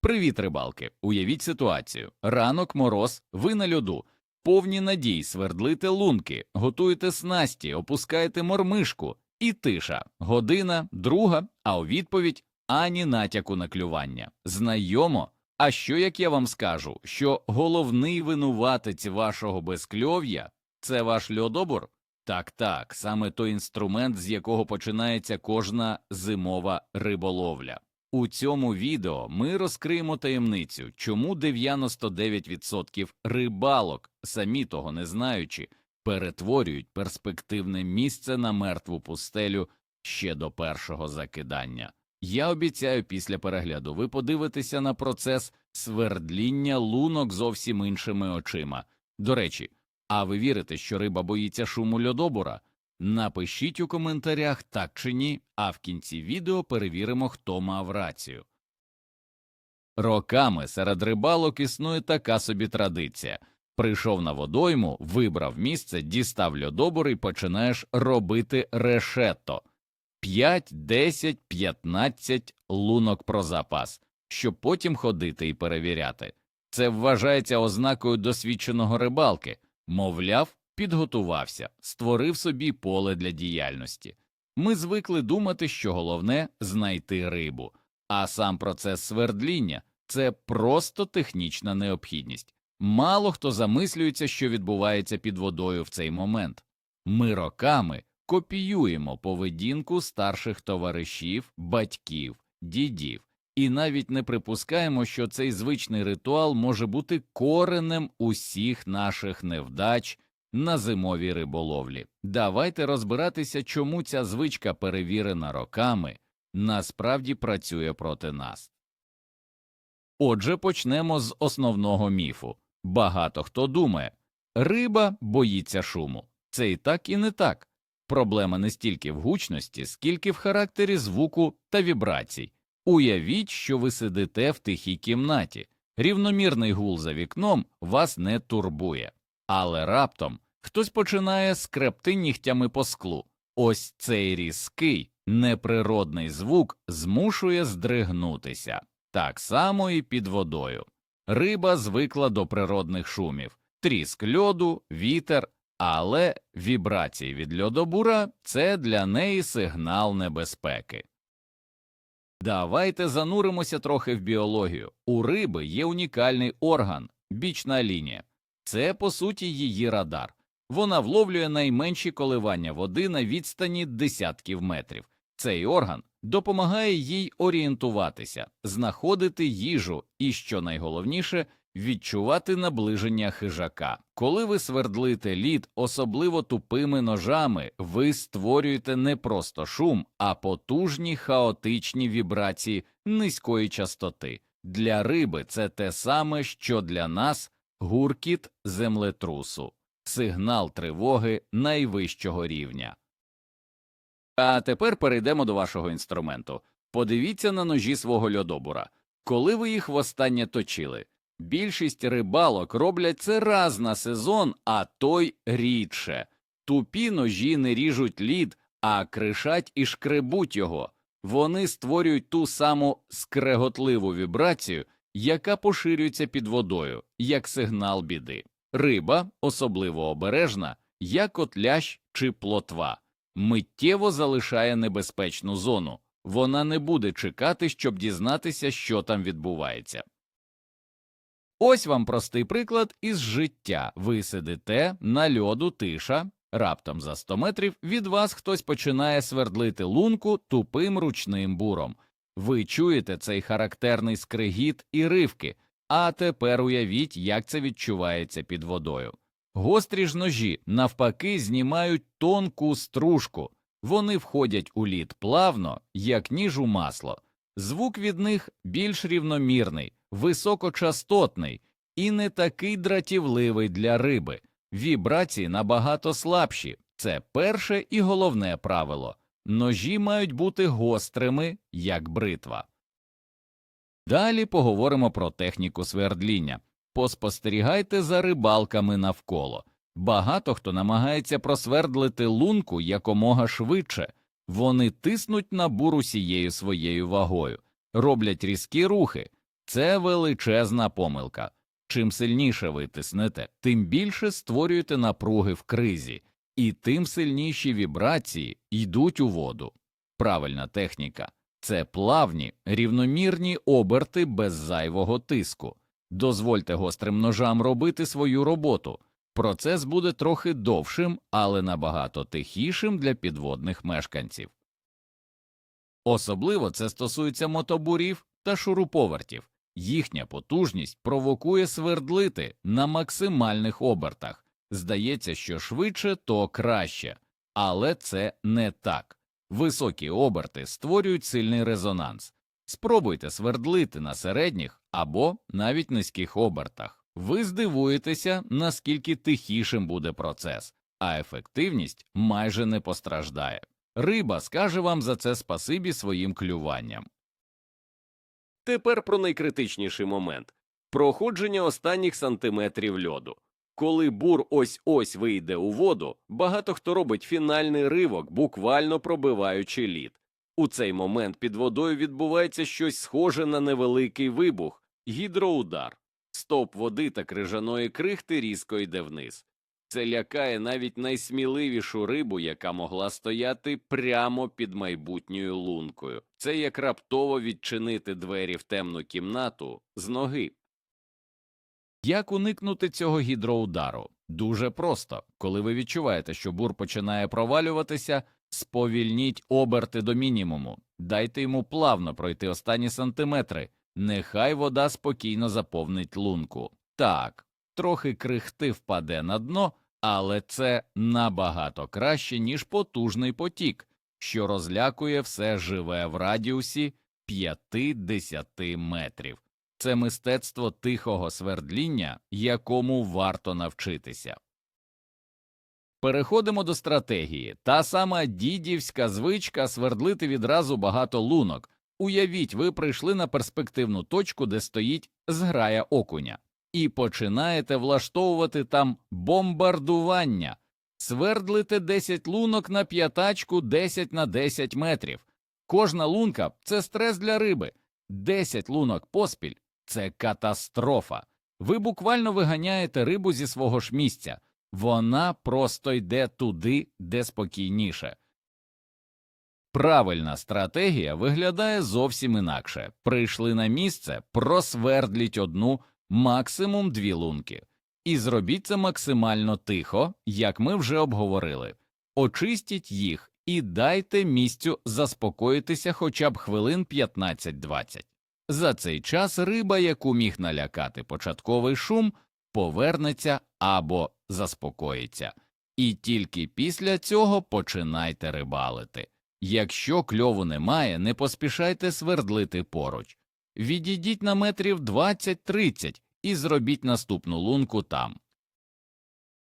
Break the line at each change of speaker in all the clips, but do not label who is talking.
Привіт, рибалки! Уявіть ситуацію. Ранок мороз, ви на льоду, повні надій, свердлите лунки, готуєте снасті, опускаєте мормишку, і тиша. Година, друга, а у відповідь ані натяку на клювання. Знайомо. А що як я вам скажу, що головний винуватець вашого безкльов'я це ваш льодобур? Так, так, саме той інструмент, з якого починається кожна зимова риболовля. У цьому відео ми розкриємо таємницю, чому 99% рибалок, самі того не знаючи, перетворюють перспективне місце на мертву пустелю ще до першого закидання. Я обіцяю, після перегляду ви подивитеся на процес свердління лунок зовсім іншими очима. До речі, а ви вірите, що риба боїться шуму льодобура? Напишіть у коментарях так чи ні, а в кінці відео перевіримо, хто мав рацію. Роками серед рибалок існує така собі традиція. Прийшов на водойму, вибрав місце, дістав льодобур і починаєш робити решето. 5, 10, 15 лунок про запас, щоб потім ходити і перевіряти. Це вважається ознакою досвідченого рибалки, мовляв, підготувався, створив собі поле для діяльності. Ми звикли думати, що головне знайти рибу, а сам процес свердління це просто технічна необхідність. Мало хто замислюється, що відбувається під водою в цей момент. Ми роками копіюємо поведінку старших товаришів, батьків, дідів, і навіть не припускаємо, що цей звичний ритуал може бути коренем усіх наших невдач на зимовій риболовлі. Давайте розбиратися, чому ця звичка, перевірена роками, насправді працює проти нас. Отже, почнемо з основного міфу. Багато хто думає, риба боїться шуму. Це і так, і не так. Проблема не стільки в гучності, скільки в характері звуку та вібрацій. Уявіть, що ви сидите в тихій кімнаті, рівномірний гул за вікном вас не турбує, але раптом хтось починає скрепти нігтями по склу. Ось цей різкий, неприродний звук змушує здригнутися. Так само і під водою. Риба звикла до природних шумів, тріск льоду, вітер, але вібрації від льодобура це для неї сигнал небезпеки. Давайте зануримося трохи в біологію. У риби є унікальний орган бічна лінія. Це, по суті, її радар. Вона вловлює найменші коливання води на відстані десятків метрів. Цей орган допомагає їй орієнтуватися, знаходити їжу і, що найголовніше, відчувати наближення хижака. Коли ви свердлите лід, особливо тупими ножами, ви створюєте не просто шум, а потужні хаотичні вібрації низької частоти. Для риби це те саме, що для нас гуркіт землетрусу, сигнал тривоги найвищого рівня. А тепер перейдемо до вашого інструменту. Подивіться на ножі свого льодобура. Коли ви їх востаннє точили, більшість рибалок роблять це раз на сезон, а той рідше. Тупі ножі не ріжуть лід, а кришать і шкребуть його. Вони створюють ту саму скреготливу вібрацію, яка поширюється під водою, як сигнал біди. Риба, особливо обережна, як от лящ чи плотва миттєво залишає небезпечну зону, вона не буде чекати, щоб дізнатися, що там відбувається. Ось вам простий приклад із життя ви сидите на льоду тиша, раптом за 100 метрів від вас хтось починає свердлити лунку тупим ручним буром. Ви чуєте цей характерний скригіт і ривки, а тепер уявіть, як це відчувається під водою. Гострі ж ножі навпаки знімають тонку стружку, вони входять у лід плавно, як ніж у масло. Звук від них більш рівномірний, високочастотний і не такий дратівливий для риби. Вібрації набагато слабші. Це перше і головне правило. Ножі мають бути гострими, як бритва. Далі поговоримо про техніку свердління поспостерігайте за рибалками навколо. Багато хто намагається просвердлити лунку якомога швидше, вони тиснуть на бур усією своєю вагою, роблять різкі рухи, Це величезна помилка. Чим сильніше ви тиснете, тим більше створюєте напруги в кризі, і тим сильніші вібрації йдуть у воду. Правильна техніка це плавні, рівномірні оберти без зайвого тиску. Дозвольте гострим ножам робити свою роботу. Процес буде трохи довшим, але набагато тихішим для підводних мешканців. Особливо це стосується мотобурів та шуруповертів. Їхня потужність провокує свердлити на максимальних обертах. Здається, що швидше, то краще, але це не так. Високі оберти створюють сильний резонанс. Спробуйте свердлити на середніх або навіть низьких обертах. Ви здивуєтеся, наскільки тихішим буде процес, а ефективність майже не постраждає. Риба скаже вам за це спасибі своїм клюванням.
Тепер про найкритичніший момент проходження останніх сантиметрів льоду. Коли бур ось ось вийде у воду, багато хто робить фінальний ривок, буквально пробиваючи лід. У цей момент під водою відбувається щось схоже на невеликий вибух, гідроудар. Стоп води та крижаної крихти різко йде вниз. Це лякає навіть найсміливішу рибу, яка могла стояти прямо під майбутньою лункою. Це як раптово відчинити двері в темну кімнату з ноги.
Як уникнути цього гідроудару? Дуже просто. Коли ви відчуваєте, що бур починає провалюватися, сповільніть оберти до мінімуму, дайте йому плавно пройти останні сантиметри, нехай вода спокійно заповнить лунку. Так, трохи крихти впаде на дно, але це набагато краще, ніж потужний потік, що розлякує все живе в радіусі 5-10 метрів. Це мистецтво тихого свердління, якому варто навчитися. Переходимо до стратегії. Та сама дідівська звичка свердлити відразу багато лунок. Уявіть, ви прийшли на перспективну точку, де стоїть зграя окуня, і починаєте влаштовувати там бомбардування. Свердлите 10 лунок на п'ятачку 10 на 10 метрів. Кожна лунка це стрес для риби. 10 лунок поспіль це катастрофа. Ви буквально виганяєте рибу зі свого ж місця. Вона просто йде туди, де спокійніше. Правильна стратегія виглядає зовсім інакше. Прийшли на місце, просвердліть одну, максимум дві лунки. І зробіть це максимально тихо, як ми вже обговорили. Очистіть їх і дайте місцю заспокоїтися хоча б хвилин 15-20. За цей час риба, яку міг налякати початковий шум, повернеться або заспокоїться, і тільки після цього починайте рибалити. Якщо кльову немає, не поспішайте свердлити поруч. Відійдіть на метрів 20-30 і зробіть наступну лунку там.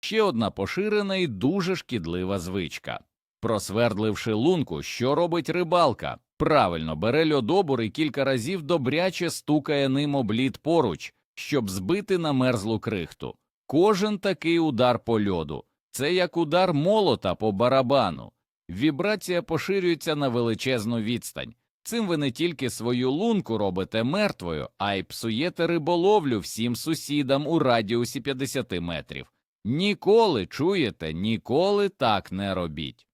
Ще одна поширена і дуже шкідлива звичка. Просвердливши лунку, що робить рибалка? Правильно бере льодобур і кілька разів добряче стукає ним об лід поруч, щоб збити намерзлу крихту. Кожен такий удар по льоду це як удар молота по барабану. Вібрація поширюється на величезну відстань. Цим ви не тільки свою лунку робите мертвою, а й псуєте риболовлю всім сусідам у радіусі 50 метрів. Ніколи чуєте, ніколи так не робіть.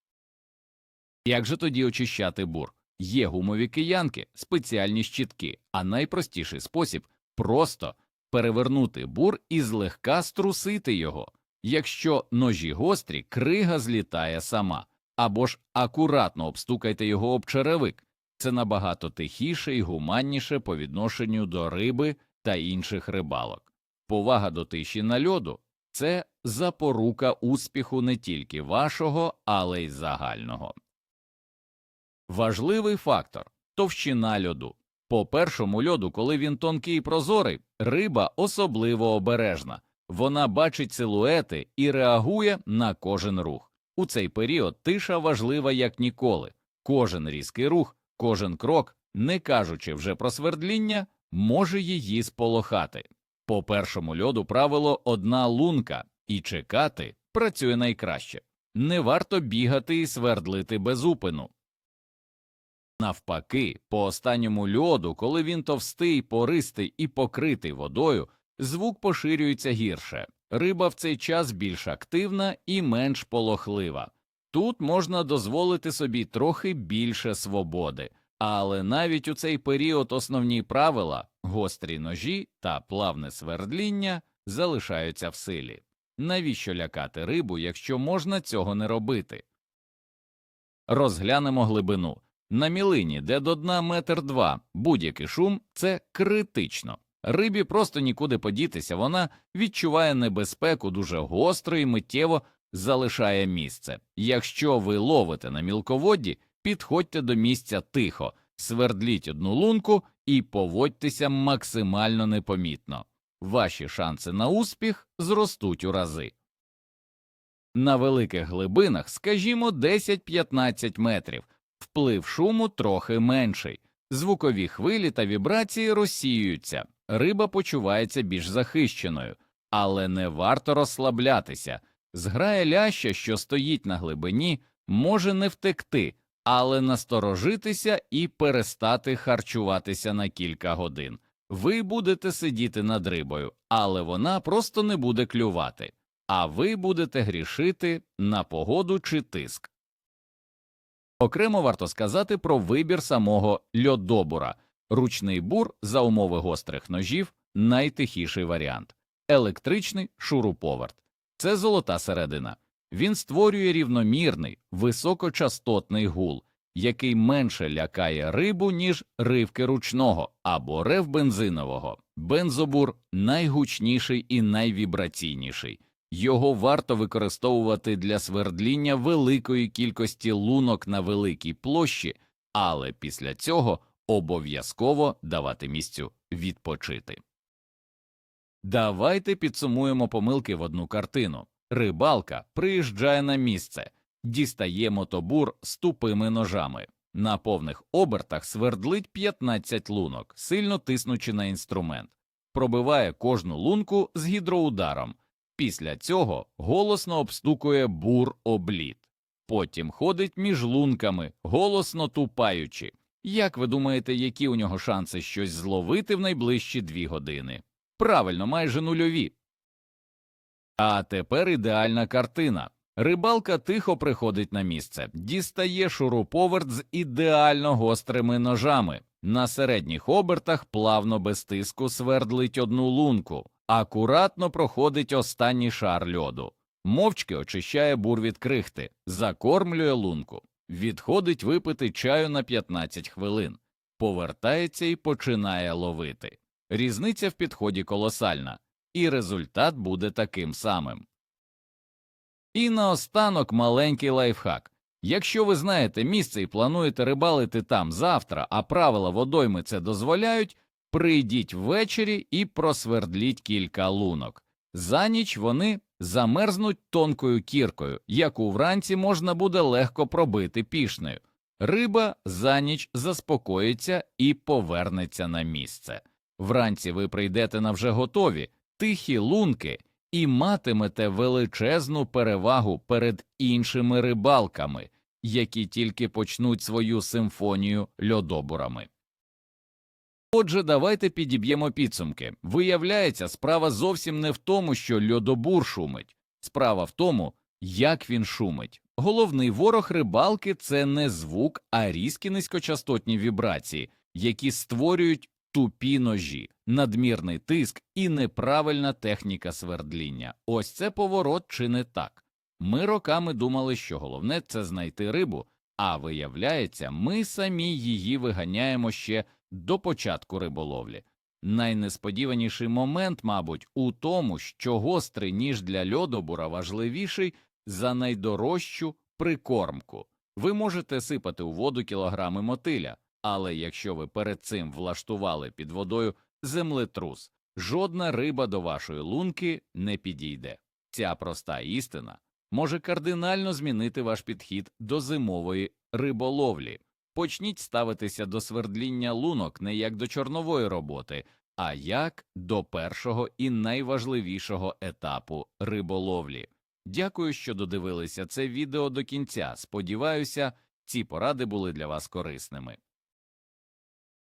Як же тоді очищати бур? Є гумові киянки, спеціальні щітки, а найпростіший спосіб просто перевернути бур і злегка струсити його. Якщо ножі гострі, крига злітає сама, або ж акуратно обстукайте його об черевик. Це набагато тихіше і гуманніше по відношенню до риби та інших рибалок. Повага до тиші на льоду це запорука успіху не тільки вашого, але й загального. Важливий фактор товщина льоду. По першому льоду, коли він тонкий і прозорий, риба особливо обережна. Вона бачить силуети і реагує на кожен рух. У цей період тиша важлива як ніколи. Кожен різкий рух, кожен крок, не кажучи вже про свердління, може її сполохати. По першому льоду правило одна лунка, і чекати працює найкраще. Не варто бігати і свердлити без упину. Навпаки, по останньому льоду, коли він товстий, пористий і покритий водою, звук поширюється гірше. Риба в цей час більш активна і менш полохлива. Тут можна дозволити собі трохи більше свободи, але навіть у цей період основні правила гострі ножі та плавне свердління залишаються в силі. Навіщо лякати рибу, якщо можна цього не робити? Розглянемо глибину. На мілині, де до дна метр два, будь-який шум це критично. Рибі просто нікуди подітися, вона відчуває небезпеку дуже гостро і миттєво залишає місце. Якщо ви ловите на мілководді, підходьте до місця тихо, свердліть одну лунку і поводьтеся максимально непомітно. Ваші шанси на успіх зростуть у рази. На великих глибинах, скажімо, 10-15 метрів, вплив шуму трохи менший, звукові хвилі та вібрації розсіюються, риба почувається більш захищеною, але не варто розслаблятися. Зграя ляща, що стоїть на глибині, може не втекти, але насторожитися і перестати харчуватися на кілька годин. Ви будете сидіти над рибою, але вона просто не буде клювати, а ви будете грішити на погоду чи тиск. Окремо варто сказати про вибір самого льодобура. Ручний бур за умови гострих ножів найтихіший варіант. Електричний шуруповерт. Це золота середина. Він створює рівномірний, високочастотний гул, який менше лякає рибу, ніж ривки ручного або рев бензинового. Бензобур найгучніший і найвібраційніший. Його варто використовувати для свердління великої кількості лунок на великій площі, але після цього обов'язково давати місцю відпочити. Давайте підсумуємо помилки в одну картину. Рибалка приїжджає на місце, дістає мотобур з тупими ножами. На повних обертах свердлить 15 лунок, сильно тиснучи на інструмент, пробиває кожну лунку з гідроударом. Після цього голосно обстукує бур обліт. Потім ходить між лунками, голосно тупаючи. Як ви думаєте, які у нього шанси щось зловити в найближчі дві години? Правильно, майже нульові. А тепер ідеальна картина. Рибалка тихо приходить на місце, дістає шуруповерт з ідеально гострими ножами. На середніх обертах плавно без тиску свердлить одну лунку, акуратно проходить останній шар льоду, мовчки очищає бур від крихти, закормлює лунку, відходить випити чаю на 15 хвилин, повертається і починає ловити. Різниця в підході колосальна, і результат буде таким самим. І наостанок маленький лайфхак. Якщо ви знаєте місце і плануєте рибалити там завтра, а правила водойми це дозволяють, прийдіть ввечері і просвердліть кілька лунок. За ніч вони замерзнуть тонкою кіркою, яку вранці можна буде легко пробити пішнею. Риба за ніч заспокоїться і повернеться на місце. Вранці ви прийдете на вже готові, тихі лунки і матимете величезну перевагу перед іншими рибалками, які тільки почнуть свою симфонію льодобурами. Отже, давайте підіб'ємо підсумки. Виявляється, справа зовсім не в тому, що льодобур шумить, справа в тому, як він шумить. Головний ворог рибалки це не звук, а різкі низькочастотні вібрації, які створюють тупі ножі, надмірний тиск і неправильна техніка свердління. Ось це поворот чи не так. Ми роками думали, що головне це знайти рибу, а виявляється, ми самі її виганяємо ще до початку риболовлі. Найнесподіваніший момент, мабуть, у тому, що гострий ніж для льодобура важливіший за найдорожчу прикормку. Ви можете сипати у воду кілограми мотиля, але якщо ви перед цим влаштували під водою землетрус, жодна риба до вашої лунки не підійде. Ця проста істина може кардинально змінити ваш підхід до зимової риболовлі. Почніть ставитися до свердління лунок не як до чорнової роботи, а як до першого і найважливішого етапу риболовлі. Дякую, що додивилися це відео до кінця. Сподіваюся, ці поради були для вас корисними.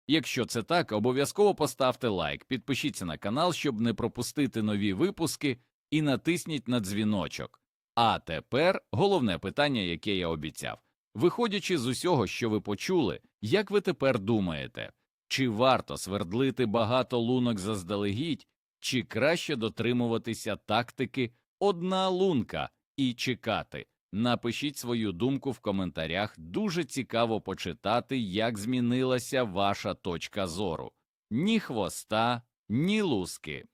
Якщо це так, обов'язково поставте лайк, підпишіться на канал, щоб не пропустити нові випуски, і натисніть на дзвіночок. А тепер головне питання, яке я обіцяв. Виходячи з усього, що ви почули, як ви тепер думаєте, чи варто свердлити багато лунок заздалегідь, чи краще дотримуватися тактики одна лунка і чекати? Напишіть свою думку в коментарях. Дуже цікаво почитати, як змінилася ваша точка зору. Ні хвоста, ні луски.